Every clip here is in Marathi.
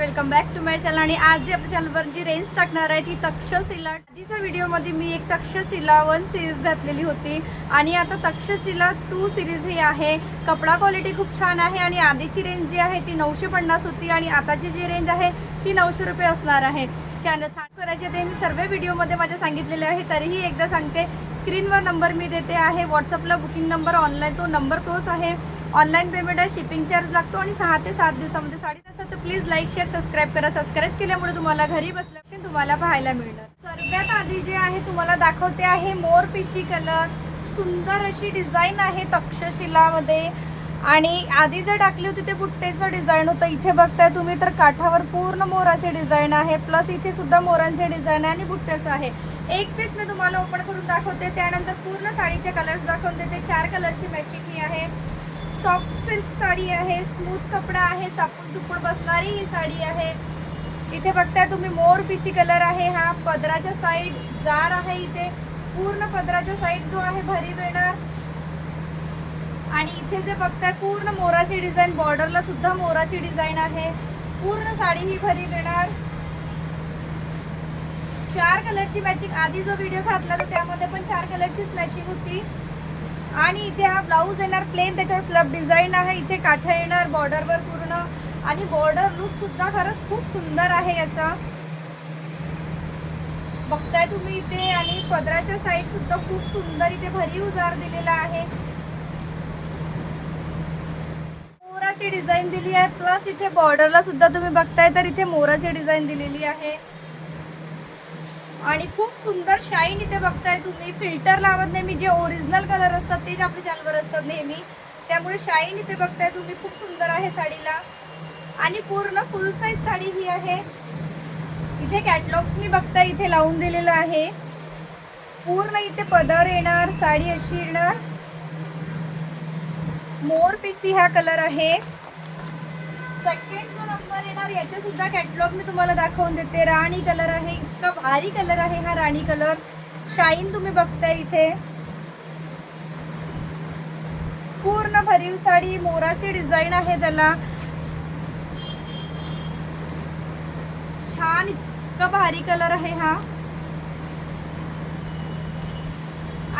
Welcome back to my channel. आणि आज जी आपल्या चॅनलवर जी रेंज टाकणार आहे ती तक्षशिला. आधीच्या व्हिडिओमध्ये मी एक तक्षशिला वन सिरीज घातलेली होती. आणि आता तक्षशिला टू सिरीज ही आहे. कपडा क्वालिटी खूप छान आहे आणि आधीची रेंज जी आहे ती नऊशे पन्नास होती आणि आताची जी रेंज आहे ती नऊशे रुपये असणार आहे. चॅनल सांग करायचे ते मी सर्व व्हिडिओमध्ये माझ्या सांगितलेले आहे. तरीही एकदा सांगते स्क्रीनवर नंबर मी देते आहे. व्हॉट्सअपला बुकिंग नंबर ऑनलाईन तो नंबर तोच आहे. ऑनलाईन पेमेंट आहे शिपिंग चार्ज लागतो आणि सहा ते सात दिवसामध्ये साडी असेल प्लीज लाईक शेअर सबस्क्राईब करा. सबस्क्राईब केल्यामुळे तुम्हाला घरी बसल्या तुम्हाला पाहायला मिळणार. सर्वात आधी जे आहे तुम्हाला दाखवते आहे मोर पिशी कलर. सुंदर अशी डिझाईन आहे तक्षशिलामध्ये. आणि आधी जे टाकली होती ते बुट्टेचं डिझाईन होतं. इथे बघताय तुम्ही तर काठावर पूर्ण मोराचे डिझाईन आहे. प्लस इथे सुद्धा मोरांचे डिझाईन आहे आणि बुट्ट्याचं आहे. एक पीस मी तुम्हाला ओपन करून दाखवते. त्यानंतर पूर्ण साडीचे कलर्स दाखवून देते. चार कलरची मॅचिंग ही आहे. सॉफ्ट सिल्क साडी आहे स्मूथ कपडा आहे चापून चुपून बसणारी ही साडी आहे. इथे बघताय तुम्ही मोर पीसी कलर आहे हा. पदराच्या साईड जार आहे इथे. पूर्ण पदराच्या साईड जो आहे भरीव येणार. आणि इथे जे बघताय पूर्ण मोराची डिझाईन बॉर्डरला सुद्धा मोराची डिझाईन आहे. पूर्ण साडी ही भरीव येणार. चार कलरची मॅचिंग आधी जो व्हिडिओ घातला तर त्यामध्ये पण चार कलरचीच मॅचिंग होती. आणि इथे हा ब्लाऊज येणार प्लेन त्याच्यावर स्लब डिझाईन आहे. इथे काठा येणार बॉर्डरवर पूर्ण. आणि बॉर्डर लुक सुद्धा खरंच खूप सुंदर आहे याचा. बघताय तुम्ही इथे आणि पदराच्या साईड सुद्धा खूप सुंदर इथे भरीव उजार दिलेला आहे. मोराची डिझाईन दिली आहे. प्लस इथे बॉर्डरला सुद्धा तुम्ही बघताय तर इथे मोराची डिझाईन दिलेली आहे. आणि खूप सुंदर शाईन इथे बघताय तुम्ही. फिल्टर लावत नाही मी जे ओरिजिनल कलर असतात तेच आपल्या चॅनलवर असतात नेहमी. त्यामुळे शाईन इथे बघताय तुम्ही खूप सुंदर आहे साडीला. आणि पूर्ण फुल साईज साडी ही आहे. इथे कॅटलॉग्स मी बघताय इथे लावून दिलेलं आहे. पूर्ण इथे पदर येणार साडी अशी येणार. मोर पिसी हा कलर आहे. सेकंड जो नंबर येणार याचे सुद्धा कॅटलॉग मी तुम्हाला दाखवून देते. राणी कलर आहे इतका भारी कलर आहे हा राणी कलर शाईन तुम्ही बघताय इथे. पूर्ण भरीव साडी मोराची डिझाईन आहे त्याला. छान इतका भारी कलर आहे हा.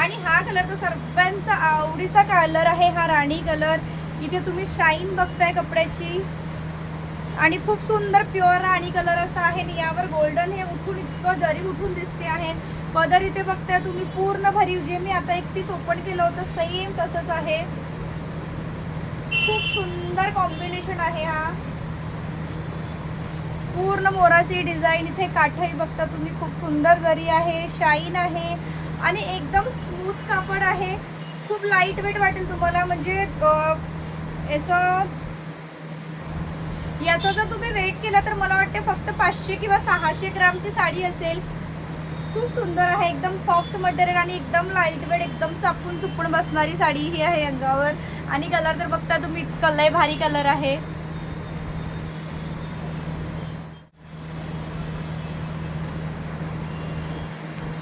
आणि हा कलर तो सर्वांचा आवडीचा कलर आहे हा राणी कलर इथे तुम्ही शाईन बघताय कपड्याची. आणि खूप सुंदर प्युअर राणी कलर असा आहे. आणि यावर गोल्डन हे उठून इतकं जरी उठून दिसते आहे. पदर इथे बघताय तुम्ही पूर्ण भरीव. जे मी आता एक पीस ओपन केलं होतं सेम तसंच आहे. खूप सुंदर कॉम्बिनेशन आहे हा. पूर्ण मोराची डिझाईन इथे काठही बघता तुम्ही. खूप सुंदर जरी आहे शाईन आहे. आणि एकदम स्मूथ कापड आहे. खूप लाइट वेट वाटेल तुम्हाला. म्हणजे याचं याचा जर तुम्ही वेट केला तर मला वाटते फक्त पाचशे किंवा सहाशे ग्रामची साडी असेल. खूप सुंदर आहे एकदम सॉफ्ट मटेरियल आणि एकदम लाइट वेट एकदम चापून चुपून बसणारी साडी ही आहे अंगावर. आणि कलर तर बघता तुम्ही कलय भारी कलर आहे.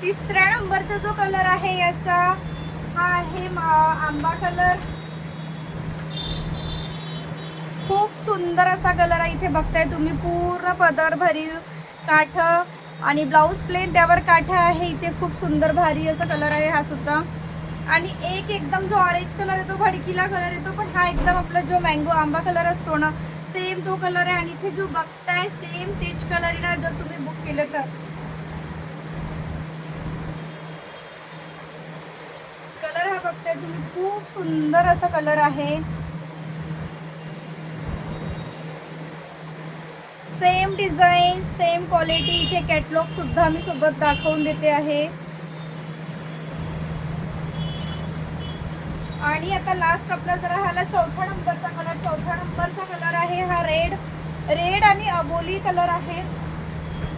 तिसऱ्या नंबरचा जो कलर आहे याचा हा आहे आंबा कलर खूप सुंदर असा कलर आहे इथे बघताय. तुम्ही पूर्ण पदर भरीव काठ आणि ब्लाऊज प्लेन त्यावर काठ आहे. इथे खूप सुंदर भारी असा कलर आहे हा सुद्धा. आणि एक एकदम जो ऑरेंज कलर येतो भडकीला कलर येतो पण हा एकदम आपला जो मँगो आंबा कलर असतो ना सेम तो कलर आहे. आणि इथे जो बघताय सेम तेच कलर येणार जर तुम्ही बुक केलं तर. कलर हा बघताय तुम्ही खूप सुंदर असा कलर आहे. सेम डिझाईन सेम क्वालिटी इथे कॅटलॉग सुद्धा मी सोबत दाखवून देते आहे. आणि आता लास्ट आपला जरा ह्याला चौथा नंबरचा कलर चौथा नंबरचा कलर आहे हा रेड रेड आणि अबोली कलर आहे.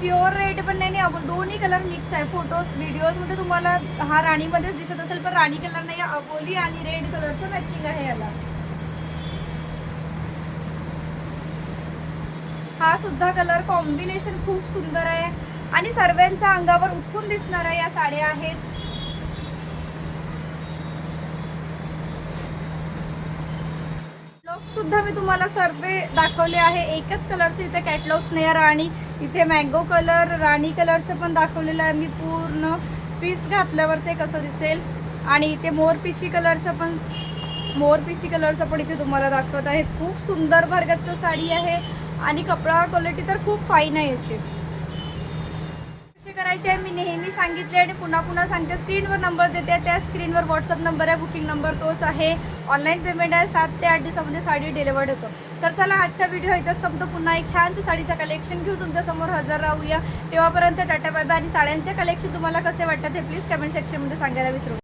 प्युअर रेड पण नाही आणि अबोल दोन्ही कलर मिक्स आहे. फोटोज व्हिडिओजमध्ये तुम्हाला हा राणीमध्येच दिसत असेल पण राणी कलर नाही अबोली आणि रेड कलरचं मॅचिंग आहे याला. हा सुद्धा कलर कॉम्बिनेशन खूप सुंदर आहे. आणि सर्वांच्या अंगावर उठून दिसणाऱ्या या साड्या आहेत. सुद्धा मी तुम्हाला सर्व दाखवले आहे. एकच कलरचे इथे कॅटलॉग्स नाही आहे राणी. इथे मँगो कलर राणी कलरचं पण दाखवलेलं आहे. मी पूर्ण पीस घातल्यावर ते कसं दिसेल. आणि इथे मोर पिशी कलरचं पण मोर पिशी कलरचं पण इथे तुम्हाला दाखवत आहे. खूप सुंदर भरगतचं साडी आहे. आणि कपडा क्वालिटी तर खूप फाईन आहे याची. कसे करायचे आहे? मी नेहमी सांगितले आणि पुन्हा पुन्हा सांगते. स्क्रीनवर नंबर देते. त्या स्क्रीनवर व्हॉट्सअप नंबर आहे बुकिंग नंबर तोच आहे. ऑनलाईन पेमेंट आहे. सात ते आठ दिवसामध्ये साडी डिलिवर्ड होतो. तर चला आजचा व्हिडिओ इथंच संपतो. पुन्हा एक छानसं साडीचं कलेक्शन घेऊ तुमच्यासमोर हजर राहूया. तेव्हापर्यंत टाटा बाय आणि साड्यांचे कलेक्शन तुम्हाला कसे वाटतात हे प्लीज कमेंट सेक्शनमध्ये सांगायला विसरू